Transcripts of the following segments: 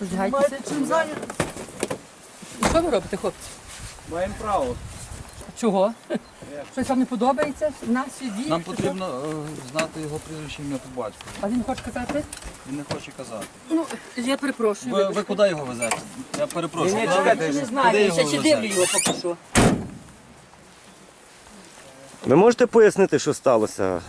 Роздягайтеся. чим зайняти? Що ви робите, хлопці? Маємо право. Чого? Щось вам не подобається? Нас дії? Нам потрібно е, знати його прізвище ім'я по батьку. А він хоче казати? Він не хоче казати. Ну, я перепрошую. Ви, ви куди його везете? Я перепрошую. Куди ви- Я не куди знаю, я ще чи везете? дивлю його поки що. Ви можете пояснити, що сталося?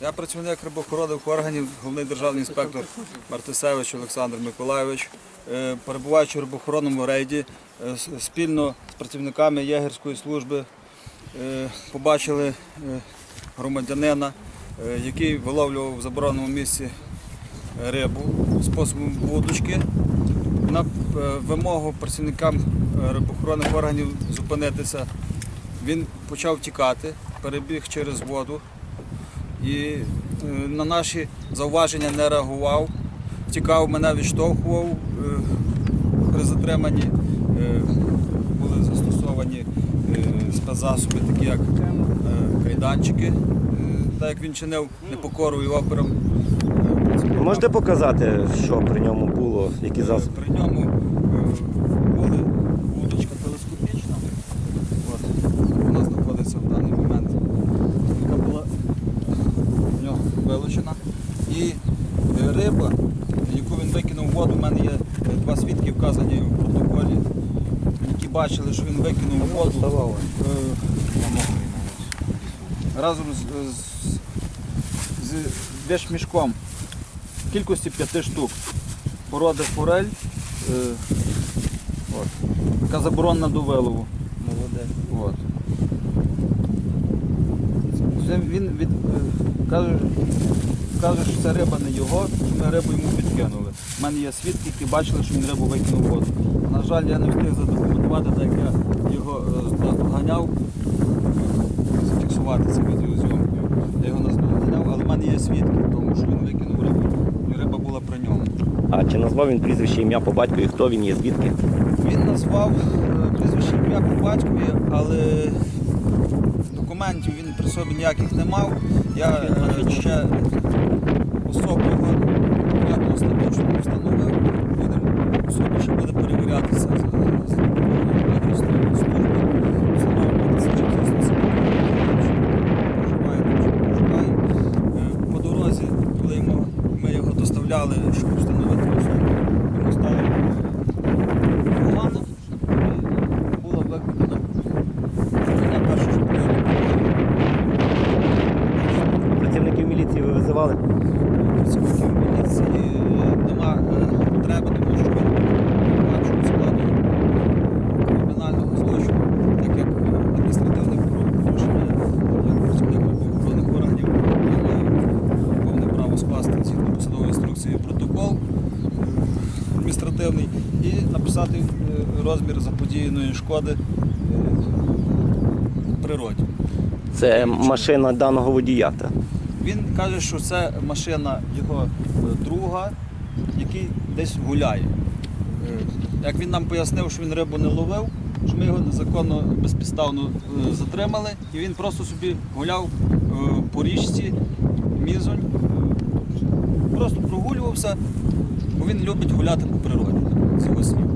Я працівник рибоохоронних органів, головний державний інспектор Мартисевич Олександр Миколайович. Е, Перебуваючи в рибоохоронному рейді, е, спільно з працівниками єгерської служби е, побачили громадянина, який виловлював в забороненому місці рибу способом вудочки. На вимогу працівникам рибоохоронних органів зупинитися, він почав тікати, перебіг через воду і е, на наші зауваження не реагував, тікав, мене відштовхував. Е, При затриманні е, були застосовані спецзасоби, такі як кайданчики, так як він чинив непокору і опором. е, можете показати, що при ньому було, які засоби? При ньому були вудочка телескопічна. От, вона знаходиться в даний момент. Яка була в нього. І е, риба, яку він викинув в воду, у мене є е, два свідки вказані в протоколі, які бачили, що він викинув в воду. е, Разом з, з, з вешмішком в кількості п'яти штук породи форель, е, от, яка заборонена до вилову. От. Це він від, е, каже, каже, що це риба не його, що ми рибу йому підкинули. У мене є свідки, які бачили, що він рибу викинув воду. На жаль, я не встиг задокументувати, так як я його е, ганяв, зафіксувати це відеозйомкою. Я його наздоганяв, але в мене є свідки, тому що він викинув рибу, і риба була при ньому. А чи назвав він прізвище ім'я по батькові, хто він є, звідки? Він назвав е, прізвище ім'я по батькові, але документів він при собі ніяких не мав. Я е, ще я остаточно встановив. Будемо особа ще буде перевірятися. Е, По дорозі, коли ми його доставляли, щоб встановити особу, йому стало погано. Було викликано я перше, що прийняли Працівників міліції ви визивали? працівників міліції е, нема е, потреби, тому що він бачу складу кримінального злочину, так як е, адміністративне правопорушення, як працівник правоохоронних органів, я маю повне право скласти згідно посадової інструкції протокол адміністративний і написати е, розмір заподіяної шкоди е, природі. Це машина даного водія. Він каже, що це машина його е, друга, який десь гуляє. Як він нам пояснив, що він рибу не ловив, що ми його незаконно безпідставно затримали, і він просто собі гуляв по річці, мізонь, е, просто прогулювався, бо він любить гуляти по природі. з його слів.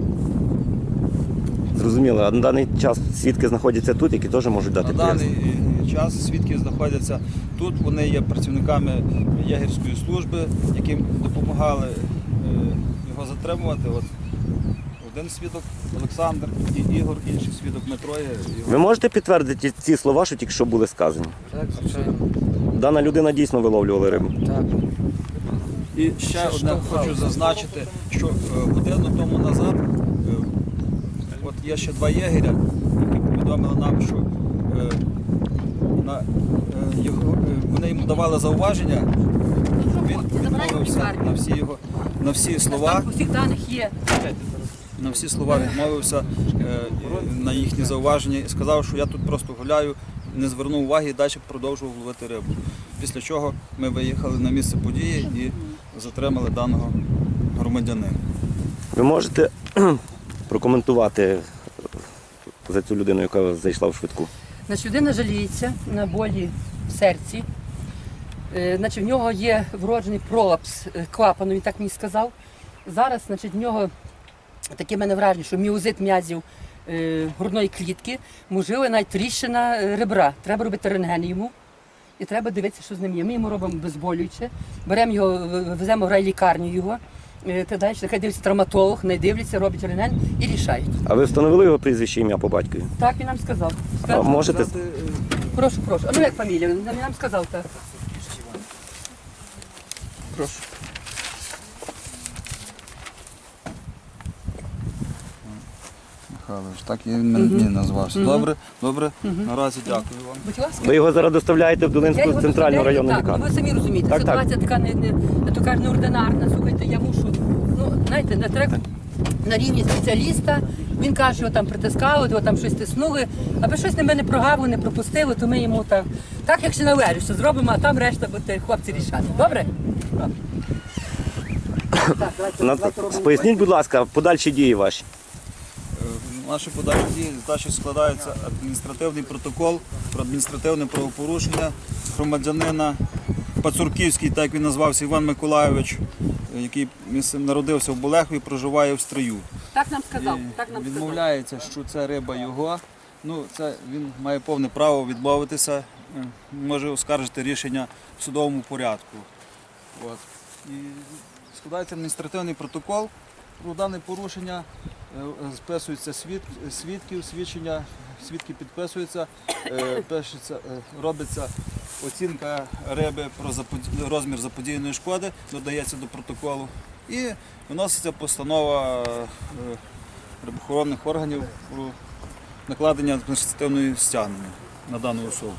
Зрозуміло, а на даний час свідки знаходяться тут, які теж можуть дати На даний пояснення. час свідки знаходяться тут. Вони є працівниками ягерської служби, яким допомагали е, його затримувати. От один свідок Олександр і Ігор, інший свідок Дмитро. Ви можете підтвердити ці слова, що тільки що були сказані? Так, звичайно. Дана людина дійсно виловлювала рибу. Так. І ще одне хочу зазначити, що е, годину тому назад е, от є ще два єгеря, які повідомили нам, що е, на, вони йому давали зауваження. Він відмовився на всі його на всі слова. На всі слова відмовився на їхні зауваження і сказав, що я тут просто гуляю, не звернув уваги і далі продовжував ловити рибу. Після чого ми виїхали на місце події і затримали даного громадянина. Ви можете прокоментувати за цю людину, яка зайшла в швидку? Значить, людина жаліється на болі в серці. Е, Значить, в нього є вроджений пролапс е, клапану, він так мені сказав. Зараз, значить, в нього таке мене враження, що міозит м'язів е, грудної клітки, можливо, навіть тріщина ребра. Треба робити рентген йому. І треба дивитися, що з ним є. Ми йому робимо безболююче, беремо його, веземо в райлікарню його. ти Та далі, нехай дивиться травматолог, не дивляться, робить рентген і рішають. А ви встановили його прізвище ім'я по батькові? Так він нам сказав. А Сказав, можете Прошу, прошу. А ну як фамілія? Він нам сказав так. Прошу. Михайлович, так і він мені назвався. Добре, добре. Наразі дякую вам. Будь ласка. ви його зараз доставляєте в Долинську центральну доставляю, районну так, ну, лікарню? Ви самі розумієте, Так, так. ситуація така не, не, не то кажуть, неординарна. Слухайте, я мушу. Ну, знаєте, на трек на рівні спеціаліста. Він каже, що його там притискали, його там щось тиснули, аби щось на мене прогавили, не пропустили, то ми йому так, так як ще на що зробимо, а там решта буде хлопці рішати. Добре? Так, давайте, давайте робимо. Поясніть, будь ласка, подальші дії ваші. Наші подальші дії здачі складається адміністративний протокол про адміністративне правопорушення громадянина Пацурківський, так як він назвався Іван Миколайович, який народився в Болехові, проживає в Стрию. Так нам сказав, І так нам відмовляється, що це риба його. Ну, це він має повне право відмовитися, е, може оскаржити рішення в судовому порядку. От. І складається адміністративний протокол про дане порушення, списуються свід, свідків, свідчення, свідки підписуються, е, пишеться, е, робиться оцінка риби про розмір заподіяної шкоди, додається до протоколу. І виноситься постанова е, рибохоронних органів про накладення адміністративної стягнення на дану особу.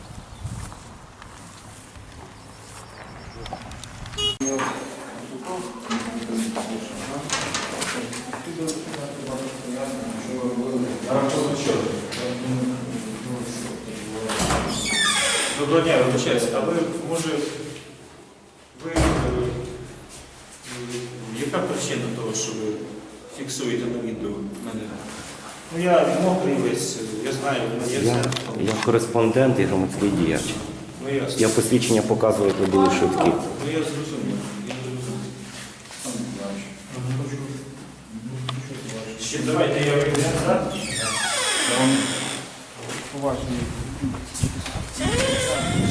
Доброго дня, вибачаюсь. А ви, може, ви, е, е, яка причина того, що ви фіксуєте на відео мене? Ну я мокрий весь, я знаю, ну, я Я, все. я кореспондент і громадський діяч. Ну ясно. Я посвідчення показую, як ви були швидкі. Ну я зрозумів. Я зрозумів. Ще давайте я вийду назад.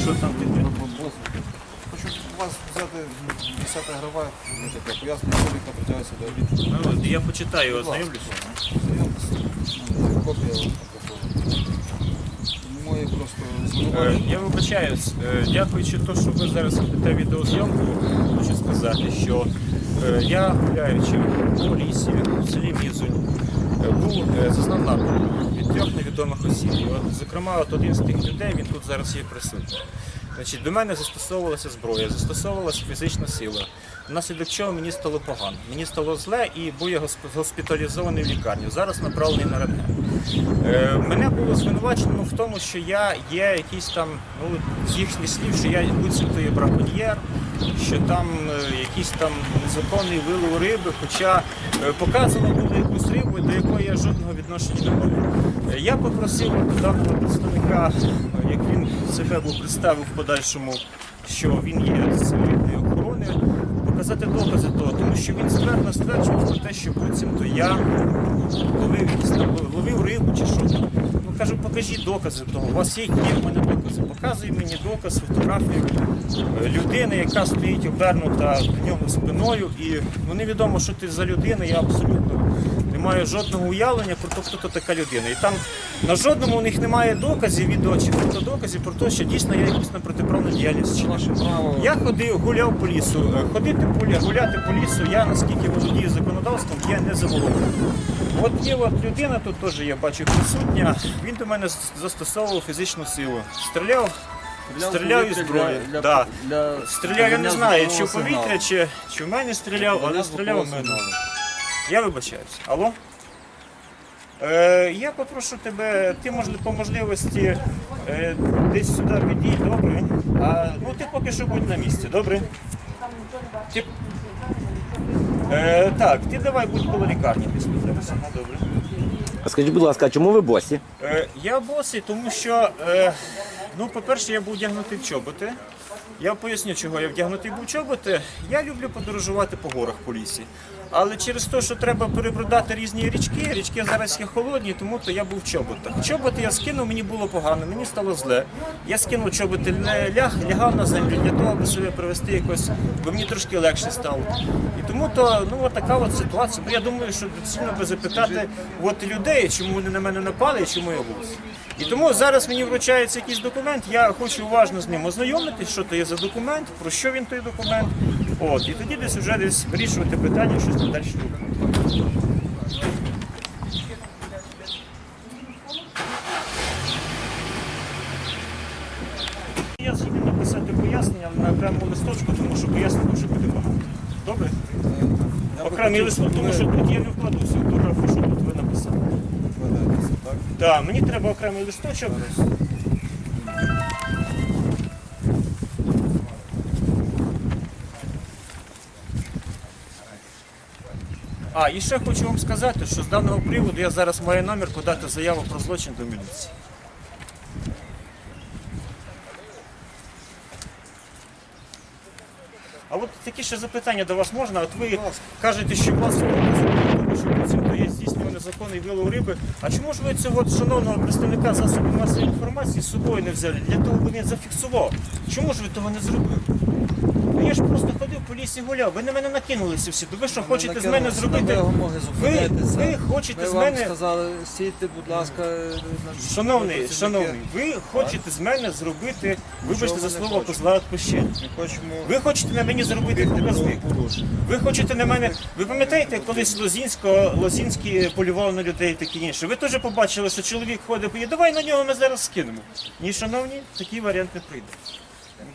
Що там Хочу вас взяти 10 грова, таке пояснення, яка притягується до обіду. Ну, я почитаю, ознайомлюся. Копія. Моє просто Е. Я вибачаюсь, Е, дякуючи то, що ви зараз ведете відеозйомку, хочу сказати, що е, я гуляючи по лісі в селі Мізунь, був зазнав від трьох невідомих осіб. От, зокрема, от один з тих людей, він тут зараз є присутній. Значить, до мене застосовувалася зброя, застосовувалася фізична сила. Внаслідок чого мені стало погано. Мені стало зле і був я госпіталізований в лікарню. Зараз направлений на рентген. Е, мене було звинувачено в тому, що я є якийсь там, ну з їхніх слів, що я буцімто є браконьєр, що там е, якийсь там незаконний вилов риби, хоча е, показано було якусь рибу, до якої я жодного відношення не мав. Е, Я попросив даного представника, як він себе представив в подальшому, що він є з цивільної охорони, показати докази того, тому що він ствердно стверджував про те, що буцімто я ловив ловив рибу чи що. Ну кажу, покажіть докази того. У вас є, є в мене докази. Показує мені доказ, фотографію е, людини, яка стоїть обернута до нього спиною. І ну невідомо, що ти за людина, я абсолютно маю жодного уявлення про те, хто то така людина. І там на жодному у них немає доказів, відео чи фотодоказів про те, що дійсно я якусь непротиправну діяльність чинив. Ваше право. Я ходив, гуляв по лісу. Ходити гуля, гуляти по лісу, я наскільки володію законодавством, я не заборонений. От є от людина, тут теж я бачу присутня. Він до мене застосовував фізичну силу. Стріляв, стріляв із зброї. Для, Да. для, Стріляв, я не знаю, чи в повітря, чи, чи в мене стріляв, але стріляв в звукового мене. Я вибачаюсь. Алло? Е, я попрошу тебе, ти можливо, по можливості е, десь сюди підійдь, добре? А, ну ти поки що будь на місці, добре? Ти... Е, так, ти давай будь коло лікарні після тебе сама, добре. А скажіть, будь ласка, а чому ви босі? Е, я босий, тому що, е, ну, по-перше, я був вдягнутий в чоботи. Я поясню, чого я вдягнутий був в чоботи. Я люблю подорожувати по горах по лісі. Але через те, що треба перебродати різні річки, річки зараз є холодні, тому то я був в чоботах. Чоботи я скинув, мені було погано, мені стало зле. Я скинув чоботи, ляг, лягав на землю для того, аби себе привести якось, бо мені трошки легше стало. І тому то ну така от ситуація. Ну я думаю, що доцільно би запитати от людей, чому вони на мене напали і чому я був. І тому зараз мені вручається якийсь документ. Я хочу уважно з ним ознайомитись, що то є за документ, про що він той документ. От, і тоді десь вже десь вирішувати питання, щось там далі робити. Я згідний написати пояснення на окремому листочку, тому що пояснень дуже буде багато. Добре? Окремий листок, тому що тут я не вкладу всю фотографію, що тут ви написали. Так, мені треба окремий листочок. А, і ще хочу вам сказати, що з даного приводу я зараз маю намір подати заяву про злочин до міліції. А от такі ще запитання до вас можна. От ви кажете, що у вас що є здійснювали незаконний вилов риби. А чому ж ви цього от шановного представника засобів масової інформації з собою не взяли? Для того, аби він зафіксував. Чому ж ви того не зробили? Ну, Я ж просто ходив по лісі гуляв. Ви на мене накинулися всі. То ви що хочете з мене зробити? Ви, ви хочете Ми з вам мене. сказали, сійте, будь ласка, на- Шановний, шановний, ви хочете з мене зробити, вибачте за слово, козла хочемо Ви хочете на мені зробити показник. Ви хочете на мене. Ви пам'ятаєте, колись Лозінського, Лозінський полював на людей такі інше. Ви теж побачили, що чоловік ходить і давай на нього ми зараз скинемо. Ні, шановні, такий варіант не прийде.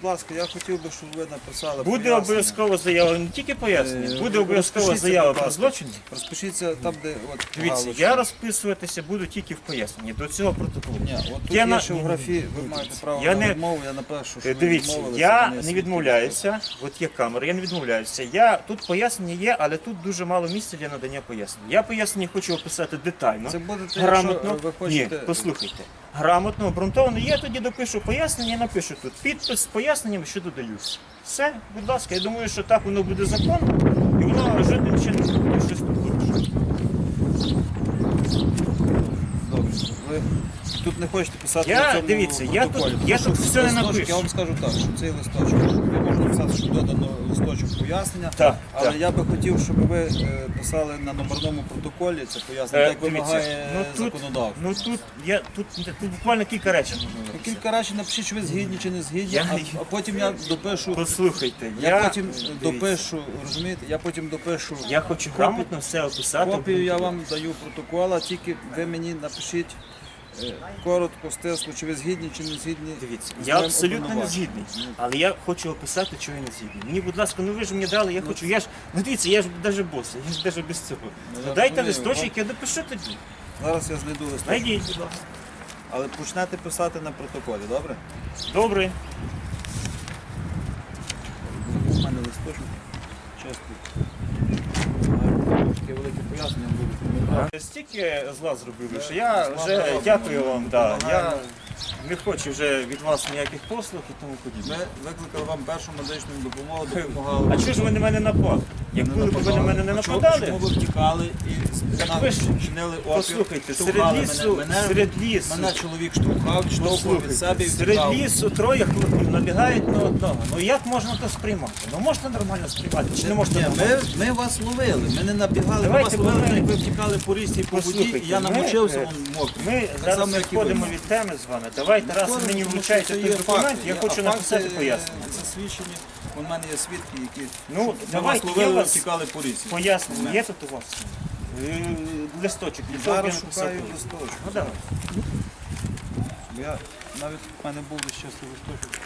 Будь ласка, я хотів би, щоб ви написали Буде пояснення. обов'язково заява, не тільки пояснення, Е, буде обов'язково розпишіться, заява будь про ласка. злочин. Розпишіться там, де от Дивіться, галочка. я розписуватися буду тільки в поясненні до цього протоколу. Ні, от тут Я є на- ще в графі, ви маєте право Я на не- відмову, я напишу, що Е, ви Дивіться, відмовилися, я вони не свідки. відмовляюся. От є камера, я не відмовляюся. Я тут пояснення є, але тут дуже мало місця для надання пояснень. Я пояснення хочу описати детально. Це будете, грамотно. якщо ви хочете... Ні, послухайте. Грамотно, обґрунтовано. Я тоді допишу пояснення і напишу тут підпис поясненням, що додаюсь. Все, будь ласка, я думаю, що так воно буде законно, і воно жодним чином буде щось тут порушувати. Добре. Ви тут не хочете писати Я- на цьому дивіться, я тут- протоколі, я тому тут що все не листочок, напишу. Я вам скажу так, що цей листочок, написати, що додано листочок пояснення, Так, але так. я би хотів, щоб ви е, писали на номерному протоколі це пояснення, Е, як вимагає ну тут, законодавство. ну тут я тут, тут буквально кілька речень можна Ну. Кілька разів напишіть, що ви згідні чи не згідні, Я- а, а потім я допишу. Послухайте, Я, я, потім дивіться, допишу, розумієте, я потім допишу Я хочу грамотно все описати. копію, я вам даю протокола, тільки ви мені напишіть коротко, стисло, чи ви згідні, чи не згідні. Дивіться, з я моїм абсолютно не обвинуваченням. згідний, але я хочу описати, чого я не згідний. Мені, будь ласка, ну ви ж мені дали, я хочу. Я ж ну дивіться, я ж навіть босий, я ж навіть без цього. Ну, Ну, дайте розумію, листочок, я допишу тоді. Зараз я знайду листочок. Найдіть, будь ласка. Але почнете писати на протоколі, добре? Добре. У мене листочок. Чесно. Таке велике пояснення буде. Стільки зла зробили, що я вже дякую вам. Да. Я не хочу вже від вас ніяких послуг і тому подібне. Ми викликали вам першу медичну допомогу, допомагали. А чого ж ви на мене напали? Як Не ви на мене не нападали? Чому ви втікали і ви ж- чинили опір? Послухайте, серед штовхали лісу, мене, серед лісу. мене чоловік штовхав, штовхав від себе і Серед втікав. лісу троє хлопців набігають на одного. Ну як можна то сприймати? Ну можна нормально сприймати, чи не можна Ні, нормально? ми, ми вас ловили, ми не набігали, Давайте ми вас ловили, ми- як ви втікали по лісі і по воді, Послухайте, і я ми, намочився, е, вон мокрий. Ми Так зараз само, як і ви. відходимо від теми з вами. Давайте раз ви мені вручаєте той документ, я хочу написати пояснення. Це свідчення. у мене є свідки, які Ну, вас давайте, я вас втікали по лісі. пояснення. Є тут у вас? Е, Листочок, Зараз я написав шукаю пояснення. листочок. Ну давай. Бо Я навіть в мене був ще листочок.